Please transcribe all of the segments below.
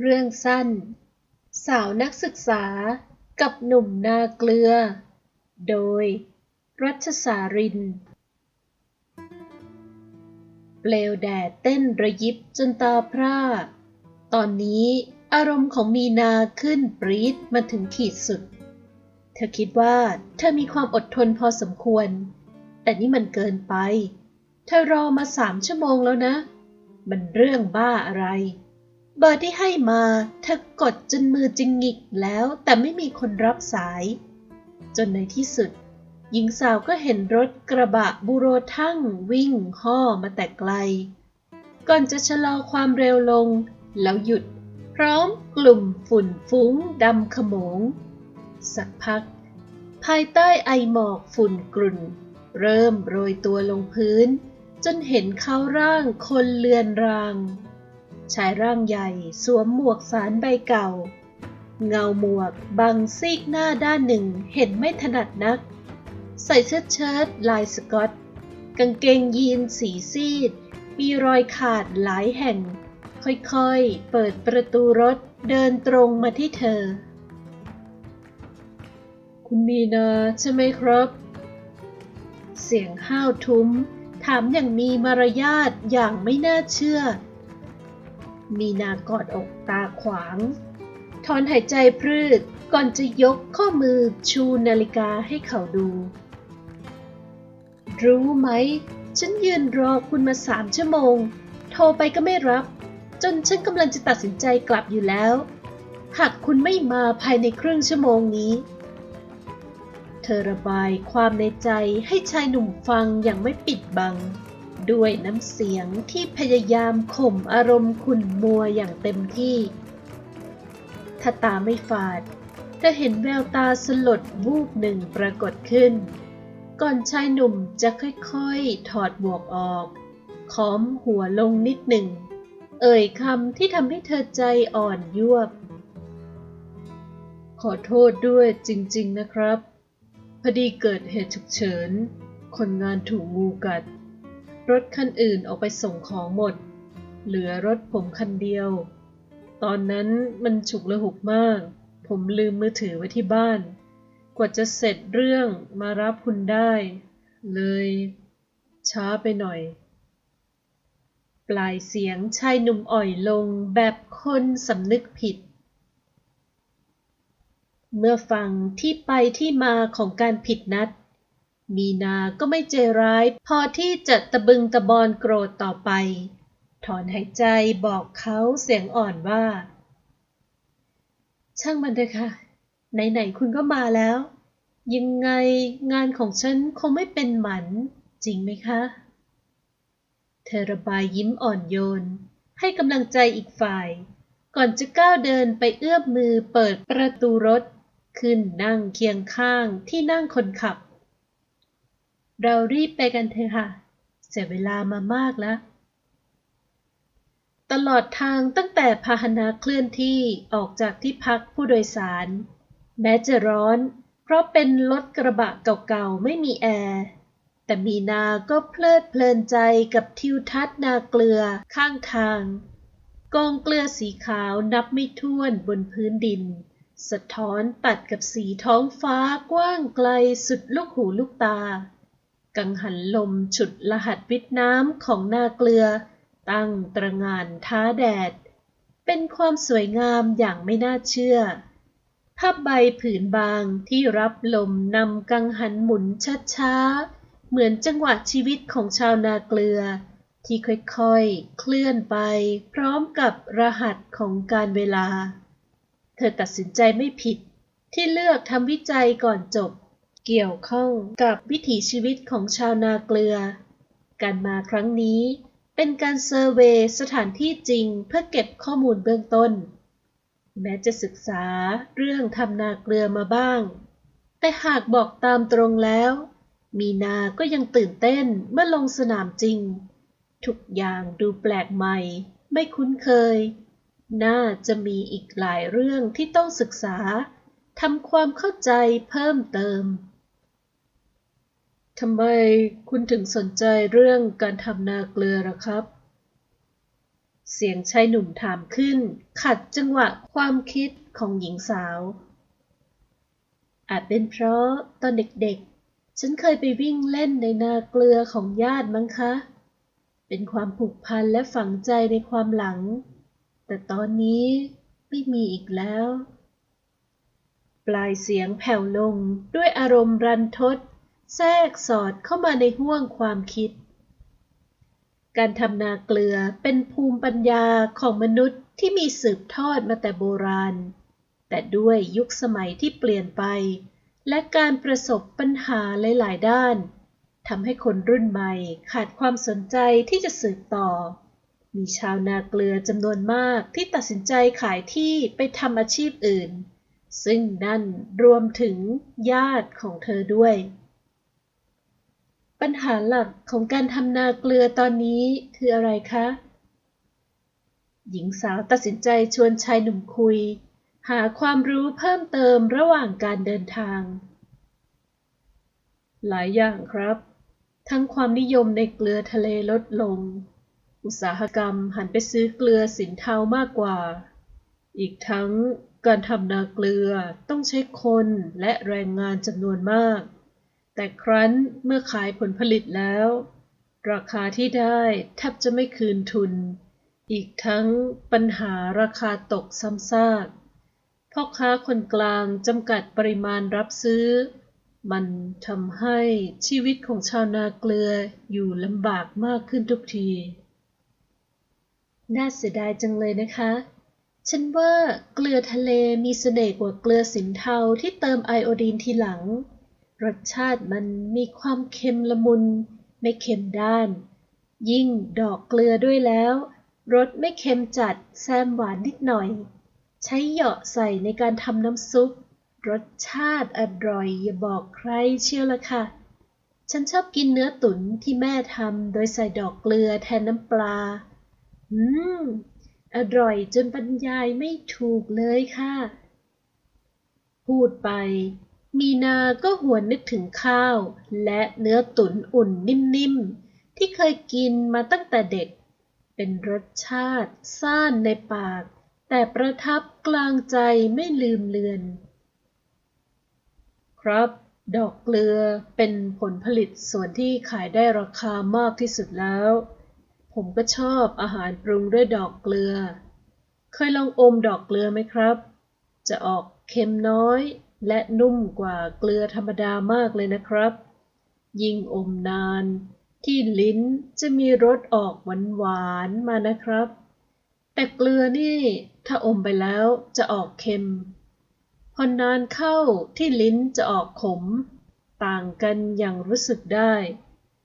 เรื่องสั้น สาวนักศึกษากับหนุ่มนาเกลือ โดย รัชสาริน เปลวแดดเต้นระยิบจนตาพร่า ตอนนี้อารมณ์ของมีนาขึ้นปรี๊ดมาถึงขีดสุด เธอคิดว่าเธอมีความอดทนพอสมควร แต่นี่มันเกินไป เธอรอมาสามชั่วโมงแล้วนะ มันเรื่องบ้าอะไร เบอร์ที่ให้มาเธอกดจนมือจิงหงิกแล้วแต่ไม่มีคนรับสาย จนในที่สุด หญิงสาวก็เห็นรถกระบะบูโรทั้งวิ่งห่อมาแต่ไกล ก่อนจะชะลอความเร็วลง แล้วหยุด พร้อมกลุ่มฝุ่นฟุ้งดำขโมง สักพัก ภายใต้ไอหมอกฝุ่นกลุ่น เริ่มโรยตัวลงพื้น จนเห็นเขาร่างคนเลือนราง ชายร่างใหญ่สวมหมวกสารใบเก่า เงาหมวกบังซีกหน้าด้านหนึ่งเห็นไม่ถนัดนัก ใส่เสื้อเชิ้ตลายสกอต กางเกงยีนสีซีด มีรอยขาดหลายแห่ง ค่อยๆ เปิดประตูรถเดินตรงมาที่เธอ คุณมีนาใช่ไหมครับ เสียงห้าวทุ้ม ถามอย่างมีมารยาทอย่างไม่น่าเชื่อ มีนากอดอกตาขวาง ถอนหายใจพรืดก่อนจะยกข้อมือชูนาฬิกาให้เขาดู รู้ไหม ฉันยืนรอคุณมาสามชั่วโมง โทรไปก็ไม่รับ จนฉันกำลังจะตัดสินใจกลับอยู่แล้ว หากคุณไม่มาภายในครึ่งชั่วโมงนี้ เธอระบายความในใจให้ชายหนุ่มฟังอย่างไม่ปิดบัง ด้วยน้ำเสียงที่พยายามข่มอารมณ์ขุ่นมัวอย่างเต็มที่ ถ้าตาไม่ฝาดเธอเห็นแววตาสลดวูบหนึ่งปรากฏขึ้น ก่อนชายหนุ่มจะค่อยๆ ถอดหมวกออกค้อมหัวลงนิดหนึ่ง เอ่ยคำที่ทำให้เธอใจอ่อนยวบ ขอโทษด้วยจริง ๆนะครับ พอดีเกิดเหตุฉุกเฉิน คนงานถูกงูกัด รถคันอื่นออกไปส่งของหมด เหลือรถผมคันเดียว ตอนนั้นมันฉุกละหุกมาก ผมลืมมือถือไว้ที่บ้าน กว่าจะเสร็จเรื่องมารับคุณได้ เลย ช้าไปหน่อย ปลายเสียงชายหนุ่มอ่อยลงแบบคนสำนึกผิด เมื่อฟังที่ไปที่มาของการผิดนัด มีนาก็ไม่ใจร้าย พอที่จะตะบึงตะบอนโกรธต่อไป ถอนหายใจบอกเขาเสียงอ่อนว่า ช่างมันเถอะค่ะ ไหนๆคุณก็มาแล้ว ยังไงงานของฉันคงไม่เป็นหมัน จริงไหมคะ เธอระบายยิ้มอ่อนโยน ให้กำลังใจอีกฝ่าย ก่อนจะก้าวเดินไปเอื้อมมือเปิดประตูรถ ขึ้นนั่งเคียงข้างที่นั่งคนขับ เรารีบไปกันเถอะค่ะ เสียเวลามามากแล้ว ตลอดทางตั้งแต่พาหนะเคลื่อนที่ออกจากที่พักผู้โดยสาร แม้จะร้อน เพราะเป็นรถกระบะเก่าๆ ไม่มีแอร์ แต่มีนาก็เพลิดเพลินใจกับทิวทัศน์นาเกลือข้างทาง กองเกลือสีขาวนับไม่ถ้วนบนพื้นดินสะท้อนตัดกับสีท้องฟ้ากว้างไกลสุดลูกหูลูกตา กังหันลมฉุดรหัสวิทน้ำของนาเกลือ ตั้งตระงานท้าแดด เป็นความสวยงามอย่างไม่น่าเชื่อผ้าใบผืนบางที่รับลมนำกังหันหมุนช้าๆ เหมือนจังหวะชีวิตของชาวนาเกลือ ที่ค่อยๆ เคลื่อนไป พร้อมกับรหัสของการเวลา เธอตัดสินใจไม่ผิดที่เลือกทำวิจัยก่อนจบ เกี่ยวข้องกับวิถีชีวิตของชาวนาเกลือ การมาครั้งนี้ เป็นการเซอร์เวยสถานที่จริงเพื่อเก็บข้อมูลเบื้องต้น แม้จะศึกษาเรื่องทำนาเกลือมาบ้าง แต่หากบอกตามตรงแล้ว มีนาก็ยังตื่นเต้นเมื่อลงสนามจริง ทุกอย่างดูแปลกใหม่ ไม่คุ้นเคย น่าจะมีอีกหลายเรื่องที่ต้องศึกษาทำความเข้าใจเพิ่มเติม ทำไมคุณถึงสนใจเรื่องการทำนาเกลือล่ะครับ เสียงชายหนุ่มถามขึ้น ขัดจังหวะความคิดของหญิงสาว อาจเป็นเพราะตอนเด็กๆ ฉันเคยไปวิ่งเล่นในนาเกลือของญาติมั้งคะ เป็นความผูกพันและฝังใจในความหลัง แต่ตอนนี้ไม่มีอีกแล้ว ปลายเสียงแผ่วลงด้วยอารมณ์รันทด แทรกสอดเข้ามาในห้วงความคิด การทำนาเกลือเป็นภูมิปัญญาของมนุษย์ที่มีสืบทอดมาแต่โบราณ แต่ด้วยยุคสมัยที่เปลี่ยนไป และการประสบปัญหาหลาย ๆ ด้านทำให้คนรุ่นใหม่ขาดความสนใจที่จะสืบต่อ มีชาวนาเกลือจำนวนมากที่ตัดสินใจขายที่ไปทำอาชีพอื่น ซึ่งนั่นรวมถึงญาติของเธอด้วย ปัญหาหลักของการทำนาเกลือตอนนี้คืออะไรคะ หญิงสาวตัดสินใจชวนชายหนุ่มคุย หาความรู้เพิ่มเติมระหว่างการเดินทาง หลายอย่างครับ ทั้งความนิยมในเกลือทะเลลดลง อุตสาหกรรมหันไปซื้อเกลือสินเทามากกว่า อีกทั้งการทำนาเกลือต้องใช้คนและแรงงานจำนวนมาก แต่ครั้นเมื่อขายผลผลิตแล้ว ราคาที่ได้แทบจะไม่คืนทุน อีกทั้งปัญหาราคาตกซ้ำซากพ่อค้าคนกลางจำกัดปริมาณรับซื้อ มันทำให้ชีวิตของชาวนาเกลืออยู่ลำบากมากขึ้นทุกที น่าเสียดายจังเลยนะคะ ฉันว่าเกลือทะเลมีเสน่ห์กว่าเกลือสินเทาที่เติมไอโอดีนทีหลัง รสชาติมันมีความเค็มละมุน ไม่เค็มด้าน ยิ่งดอกเกลือด้วยแล้ว รสไม่เค็มจัดแซมหวานนิดหน่อย ใช้เหยาะใส่ในการทำน้ำซุป รสชาติอร่อยอย่าบอกใครเชียวละค่ะ ฉันชอบกินเนื้อตุ๋นที่แม่ทำโดยใส่ดอกเกลือแทนน้ำปลา อืม อร่อยจนบรรยายไม่ถูกเลยค่ะ พูดไป มีนาก็หวนนึกถึงข้าว และเนื้อตุ๋นอุ่นนิ่มๆ ที่เคยกินมาตั้งแต่เด็ก เป็นรสชาติซ่านในปาก แต่ประทับกลางใจไม่ลืมเลือน ครับ ดอกเกลือเป็นผลผลิตส่วนที่ขายได้ราคามากที่สุดแล้ว ผมก็ชอบอาหารปรุงด้วยดอกเกลือ เคยลองอมดอกเกลือไหมครับ จะออกเค็มน้อย และนุ่มกว่าเกลือธรรมดามากเลยนะครับ ยิ่งอมนาน ที่ลิ้นจะมีรสออกหวานๆมานะครับ แต่เกลือนี่ถ้าอมไปแล้วจะออกเค็ม พอนานเข้าที่ลิ้นจะออกขม ต่างกันอย่างรู้สึกได้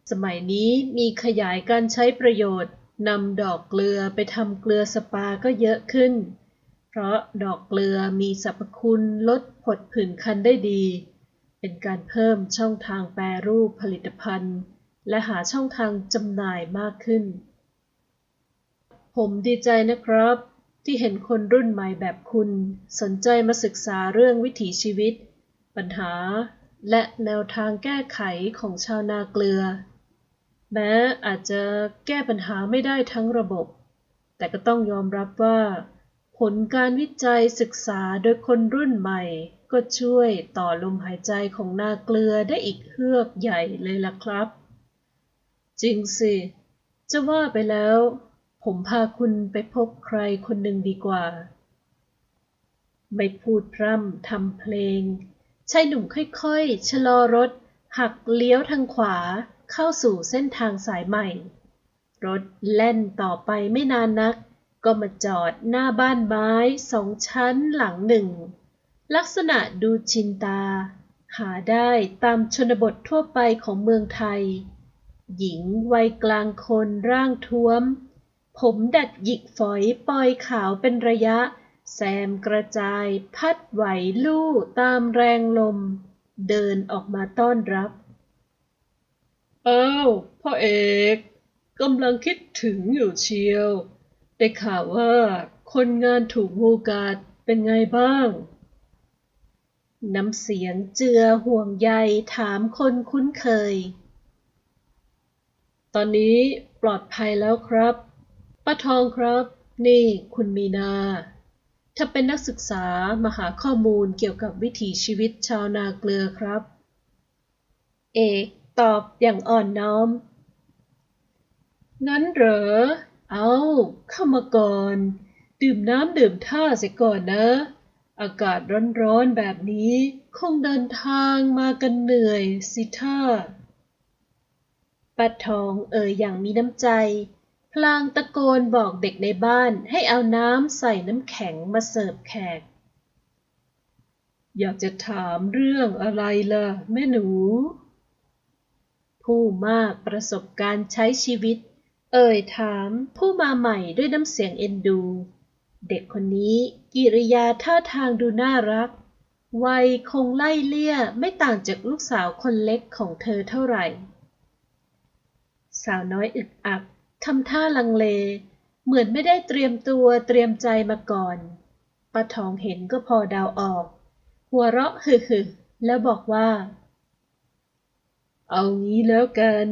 สมัยนี้มีขยายการใช้ประโยชน์นำดอกเกลือไปทำเกลือสปาก็เยอะขึ้น พราะดอกเกลือมีสรรพคุณลดผดผื่นคันได้ดี เป็นการเพิ่มช่องทางแปรรูปผลิตภัณฑ์ และหาช่องทางจำหน่ายมากขึ้น ผมดีใจนะครับ ที่เห็นคนรุ่นใหม่แบบคุณสนใจมาศึกษาเรื่องวิถีชีวิต ปัญหา และแนวทางแก้ไขของชาวนาเกลือ แม้อาจจะแก้ปัญหาไม่ได้ทั้งระบบ แต่ก็ต้องยอมรับว่า ผลการวิจัยศึกษาโดยคนรุ่นใหม่ ก็ช่วยต่อลมหายใจของนาเกลือได้อีกเฮือกใหญ่เลยล่ะครับ จริงสิ จะว่าไปแล้ว ผมพาคุณไปพบใครคนหนึ่งดีกว่า ไม่พูดพร่ำทำเพลงชายหนุ่มค่อยๆ ชะลอรถ หักเลี้ยวทางขวาเข้าสู่เส้นทางสายใหม่ รถแล่นต่อไปไม่นานนัก ก็มาจอดหน้าบ้านไม้สองชั้นหลังหนึ่ง ลักษณะดูชินตา หาได้ตามชนบททั่วไปของเมืองไทย หญิงวัยกลางคนร่างท้วม ผมดัดหยิกฝอยปอยขาวเป็นระยะ แซมกระจายพัดไหวลู่ตามแรงลม เดินออกมาต้อนรับ อ้าวพ่อเอกกำลังคิดถึงอยู่เชียว ได้ข่าวว่าคนงานถูกงูกัดเป็นไงบ้าง น้ำเสียงเจือห่วงใยถามคนคุ้นเคย ตอนนี้ปลอดภัยแล้วครับ ป้าทองครับ นี่คุณมีนา ถ้าเป็นนักศึกษามาหาข้อมูลเกี่ยวกับวิถีชีวิตชาวนาเกลือครับ เอกตอบอย่างอ่อนน้อม งั้นเหรอ เอาเข้ามาก่อน ดื่มน้ำดื่มท่าเสียก่อนนะ อากาศร้อนๆแบบนี้ คงเดินทางมากันเหนื่อยสิท่าป้าทองเอ่ยอย่างมีน้ำใจ พลางตะโกนบอกเด็กในบ้านให้เอาน้ำใส่น้ำแข็งมาเสิร์ฟแขก อยากจะถามเรื่องอะไรล่ะ แม่หนู ผู้มากประสบการณ์ใช้ชีวิต เอ่ยถามผู้มาใหม่ด้วยน้ำเสียงเอ็นดู เด็กคนนี้กิริยาท่าทางดูน่ารัก วัยคงไล่เลี่ยไม่ต่างจากลูกสาวคนเล็กของเธอเท่าไหร่ สาวน้อยอึกอักทำท่าลังเล เหมือนไม่ได้เตรียมตัวเตรียมใจมาก่อนป้าทองเห็นก็พอเดาออก หัวเราะฮึๆแล้วบอกว่า เอางี้แล้วกัน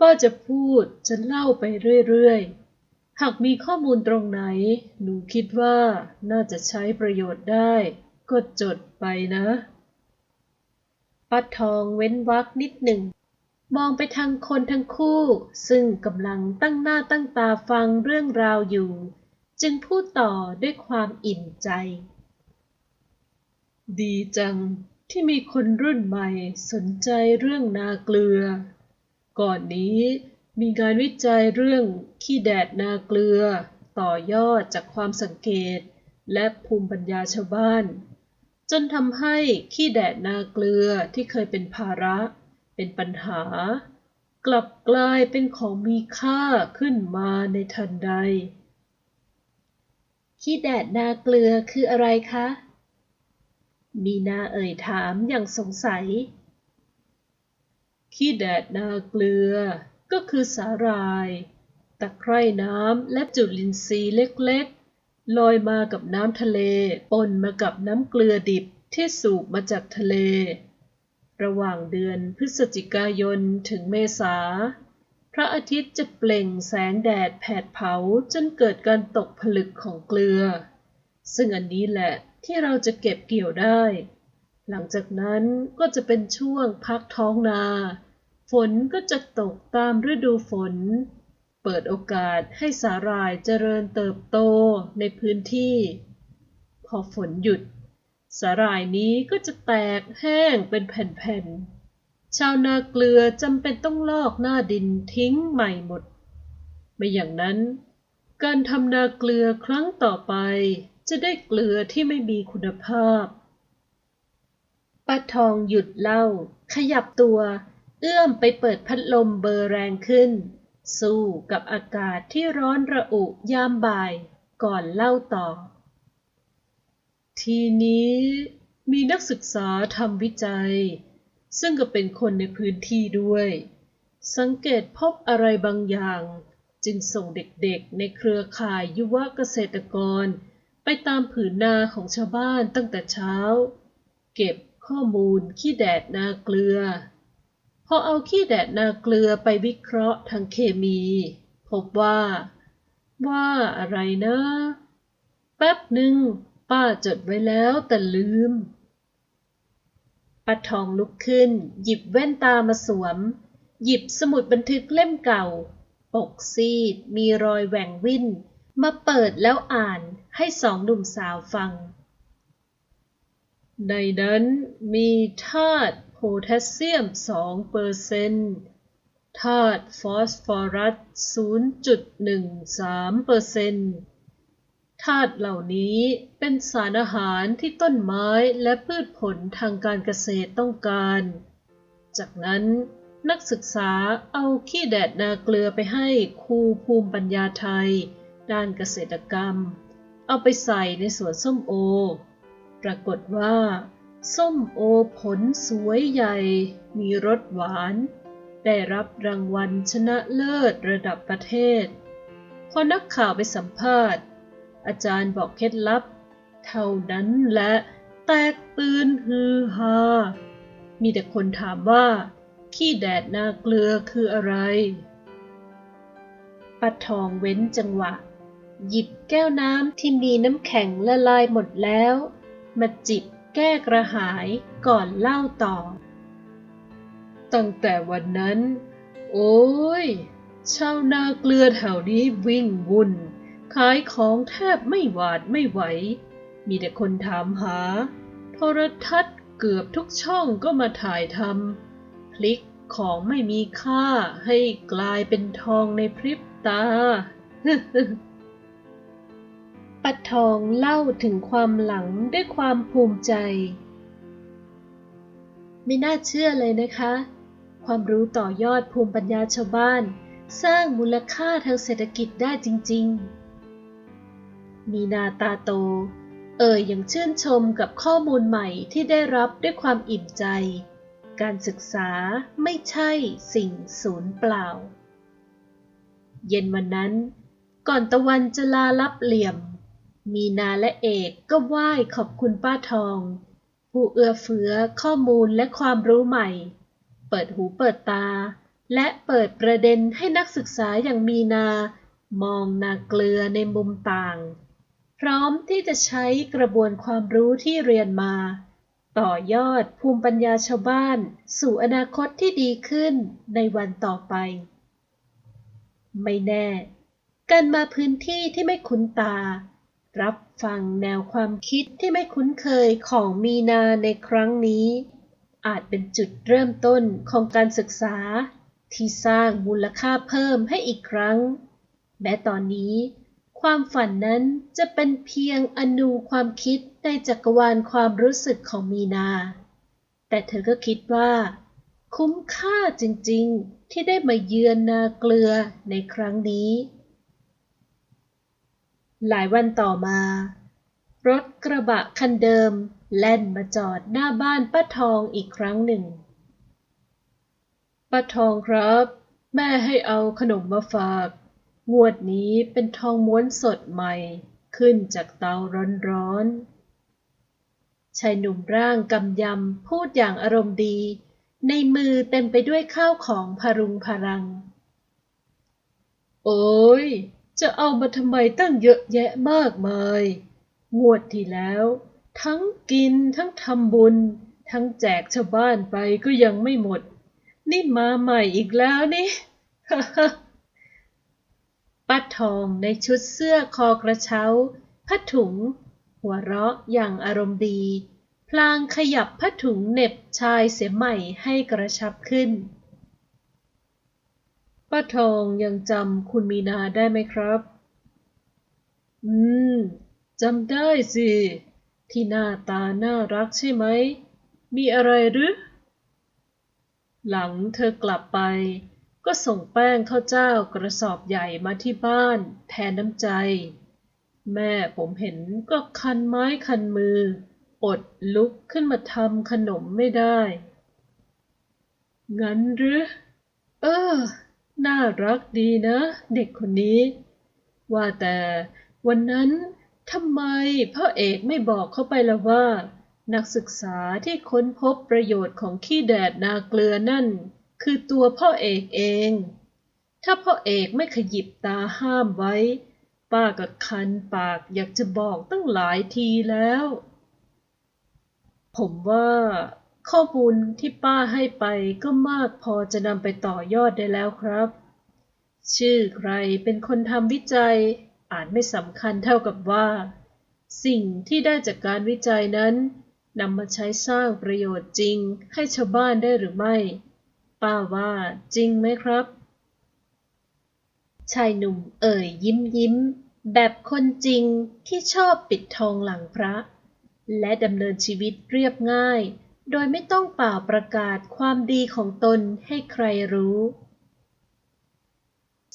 ป้าจะพูดจะเล่าไปเรื่อยๆ หากมีข้อมูลตรงไหน หนูคิดว่าน่าจะใช้ประโยชน์ได้ ก็จดไปนะป้าทองเว้นวรรคนิดหนึ่ง มองไปทางคนทั้งคู่ ซึ่งกำลังตั้งหน้าตั้งตาฟังเรื่องราวอยู่ จึงพูดต่อด้วยความอิ่มใจ ดีจังที่มีคนรุ่นใหม่สนใจเรื่องนาเกลือ ก่อนนี้มีงานวิจัยเรื่องขี้แดดนาเกลือ ต่อยอดจากความสังเกต และภูมิปัญญาชาวบ้าน จนทำให้ขี้แดดนาเกลือที่เคยเป็นภาระ เป็นปัญหา กลับกลายเป็นของมีค่าขึ้นมาในทันใด ขี้แดดนาเกลือคืออะไรคะ มีนาเอ่ยถามอย่างสงสัย ขี้แดดนาเกลือ ก็คือสาหร่าย ตะไคร่น้ำและจุลินทรีย์เล็กๆ ลอยมากับน้ำทะเลปนมากับน้ำเกลือดิบที่สูบมาจากทะเล ระหว่างเดือนพฤศจิกายนถึงเมษา พระอาทิตย์จะเปล่งแสงแดดแผดเผาจนเกิดการตกผลึกของเกลือ ซึ่งอันนี้แหละที่เราจะเก็บเกี่ยวได้หลังจากนั้นก็จะเป็นช่วงพักท้องนา ฝนก็จะตกตามฤดูฝน เปิดโอกาสให้สาหร่ายเจริญเติบโตในพื้นที่ พอฝนหยุด สาหร่ายนี้ก็จะแตกแห้งเป็นแผ่นๆ ชาวนาเกลือจำเป็นต้องลอกหน้าดินทิ้งใหม่หมด ไม่อย่างนั้น การทำนาเกลือครั้งต่อไป จะได้เกลือที่ไม่มีคุณภาพป้าทองหยุดเล่า ขยับตัว เอื้อมไปเปิดพัดลมเบอร์แรงขึ้น สู้กับอากาศที่ร้อนระอุยามบ่ายก่อนเล่าต่อ ทีนี้มีนักศึกษาทำวิจัย ซึ่งก็เป็นคนในพื้นที่ด้วย สังเกตพบอะไรบางอย่าง จึงส่งเด็กๆในเครือข่ายยุวเกษตรกร ไปตามผืนนาของชาวบ้านตั้งแต่เช้า เก็บข้อมูลขี้แดดนาเกลือ พอเอาขี้แดดนาเกลือไปวิเคราะห์ทางเคมี พบว่า ว่าอะไรนะ แป๊บหนึ่งป้าจดไว้แล้วแต่ลืมป้าทองลุกขึ้น หยิบแว่นตามาสวม หยิบสมุดบันทึกเล่มเก่า ปกซีด มีรอยแหว่งวิ่น มาเปิดแล้วอ่านให้สองหนุ่มสาวฟัง ในนั้นมีธาตุ โพแทสเซียม 2เปอร์เซนต์ธาตุฟอสฟอรัส 0.13เปอร์เซนต์ธาตุเหล่านี้เป็นสารอาหารที่ต้นไม้และพืชผลทางการเกษตรต้องการ จากนั้นนักศึกษาเอาขี้แดดนาเกลือไปให้ครูภูมิปัญญาไทย ด้านเกษตรกรรม เอาไปใส่ในสวนส้มโอ ปรากฏว่า ส้มโอผลสวยใหญ่ มีรสหวาน ได้รับรางวัลชนะเลิศระดับประเทศ พอนักข่าวไปสัมภาษณ์ อาจารย์บอกเคล็ดลับ เท่านั้นและแตกตื่นฮือฮา มีแต่คนถามว่า ขี้แดดนาเกลือคืออะไร ปัดทองเว้นจังหวะ หยิบแก้วน้ำที่มีน้ำแข็งละลายหมดแล้ว มาจิบ แก้กระหายก่อนเล่าต่อ ตั้งแต่วันนั้น โอ้ยชาวนาเกลือแถวนี้วิ่งวุ่น ขายของแทบไม่หวาดไม่ไหว มีแต่คนถามหา โทรทัศน์เกือบทุกช่องก็มาถ่ายทำพลิกของไม่มีค่าให้กลายเป็นทองในพริบตา ปัดทองเล่าถึงความหลังด้วยความภูมิใจ ไม่น่าเชื่อเลยนะคะ ความรู้ต่อยอดภูมิปัญญาชาวบ้าน สร้างมูลค่าทางเศรษฐกิจได้จริง ๆ มีนาตาโต เอ่ยอย่างชื่นชมกับข้อมูลใหม่ที่ได้รับด้วยความอิ่มใจ การศึกษาไม่ใช่สิ่งสูญเปล่า เย็นวันนั้นก่อนตะวันจะลาลับเหลี่ยม มีนาและเอกก็ไหว้ขอบคุณป้าทอง ผู้เอื้อเฟื้อข้อมูลและความรู้ใหม่ เปิดหูเปิดตา และเปิดประเด็นให้นักศึกษาอย่างมีนา มองนาเกลือในมุมต่าง พร้อมที่จะใช้กระบวนความรู้ที่เรียนมา ต่อยอดภูมิปัญญาชาวบ้าน สู่อนาคตที่ดีขึ้นในวันต่อไป ไม่แน่ การมาพื้นที่ที่ไม่คุ้นตา รับฟังแนวความคิดที่ไม่คุ้นเคยของมีนาในครั้งนี้ อาจเป็นจุดเริ่มต้นของการศึกษา ที่สร้างมูลค่าเพิ่มให้อีกครั้ง แม้ตอนนี้ ความฝันนั้นจะเป็นเพียงอนูความคิดในจักรวาลความรู้สึกของมีนา แต่เธอก็คิดว่า คุ้มค่าจริงๆที่ได้มาเยือนนาเกลือในครั้งนี้ หลายวันต่อมา รถกระบะคันเดิม แล่นมาจอดหน้าบ้านป้าทองอีกครั้งหนึ่งป้าทองครับ แม่ให้เอาขนมมาฝาก งวดนี้เป็นทองม้วนสดใหม่ ขึ้นจากเตาร้อนๆชายหนุ่มร่างกำยำพูดอย่างอารมณ์ดี ในมือเต็มไปด้วยข้าวของพรุงพรัง โอ้ย จะเอามาทำไมตั้งเยอะแยะมากมาย งวดที่แล้ว ทั้งกินทั้งทำบุญ ทั้งแจกชาวบ้านไปก็ยังไม่หมด นี่มาใหม่อีกแล้วนี่ป้าทองในชุดเสื้อคอกระเช้าผ้าถุง หัวเราะอย่างอารมณ์ดี พลางขยับผ้าถุงเน็บชายเสียใหม่ให้กระชับขึ้น ป้าทองยังจำคุณมีนาได้ไหมครับ อืมจำได้สิ ที่หน้าตาน่ารักใช่ไหม มีอะไรหรือ หลังเธอกลับไป ก็ส่งแป้งข้าวเจ้ากระสอบใหญ่มาที่บ้าน แทนน้ำใจ แม่ผมเห็นก็คันไม้คันมือ อดลุกขึ้นมาทำขนมไม่ได้ งั้นหรือ เออ น่ารักดีนะ เด็กคนนี้ ว่าแต่วันนั้นทำไมพ่อเอกไม่บอกเขาไปละว่า นักศึกษาที่ค้นพบประโยชน์ของขี้แดดนาเกลือนั่น คือตัวพ่อเอกเอง ถ้าพ่อเอกไม่ขยิบตาห้ามไว้ ป้าก็คันปากอยากจะบอกตั้งหลายทีแล้ว ผมว่า ข้อมูลที่ป้าให้ไปก็มากพอจะนำไปต่อยอดได้แล้วครับ ชื่อใครเป็นคนทำวิจัย อาจไม่สำคัญเท่ากับว่า สิ่งที่ได้จากการวิจัยนั้นนำมาใช้สร้างประโยชน์จริงให้ชาวบ้านได้หรือไม่ ป้าว่าจริงไหมครับ ชายหนุ่มเอ่ยยิ้มยิ้ม แบบคนจริงที่ชอบปิดทองหลังพระ และดำเนินชีวิตเรียบง่าย โดยไม่ต้องเป่าประกาศความดีของตนให้ใครรู้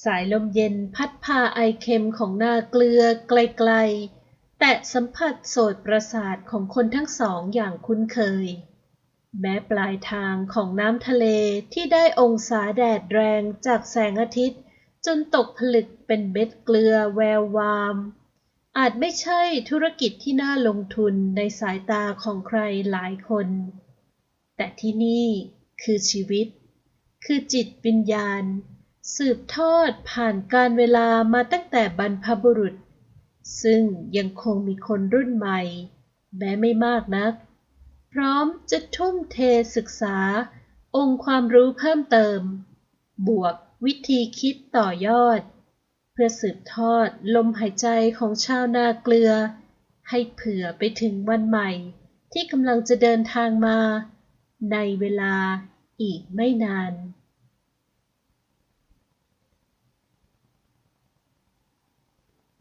สายลมเย็นพัดพาไอเค็มของนาเกลือไกลๆ แต่สัมผัสโสดประสาทของคนทั้งสองอย่างคุ้นเคย แม้ปลายทางของน้ำทะเลที่ได้องศาแดดแรงจากแสงอาทิตย์ จนตกผลึกเป็นเม็ดเกลือแวววามอาจไม่ใช่ธุรกิจที่น่าลงทุนในสายตาของใครหลายคน แต่ที่นี่คือชีวิต คือจิตวิญญาณ สืบทอดผ่านการเวลามาตั้งแต่บรรพบุรุษ ซึ่งยังคงมีคนรุ่นใหม่ แม้ไม่มากนัก พร้อมจะทุ่มเทศึกษา องค์ความรู้เพิ่มเติม บวกวิธีคิดต่อยอด เพื่อสืบทอดลมหายใจของชาวนาเกลือ ให้เผื่อไปถึงวันใหม่ ที่กำลังจะเดินทางมา ในเวลาอีกไม่นาน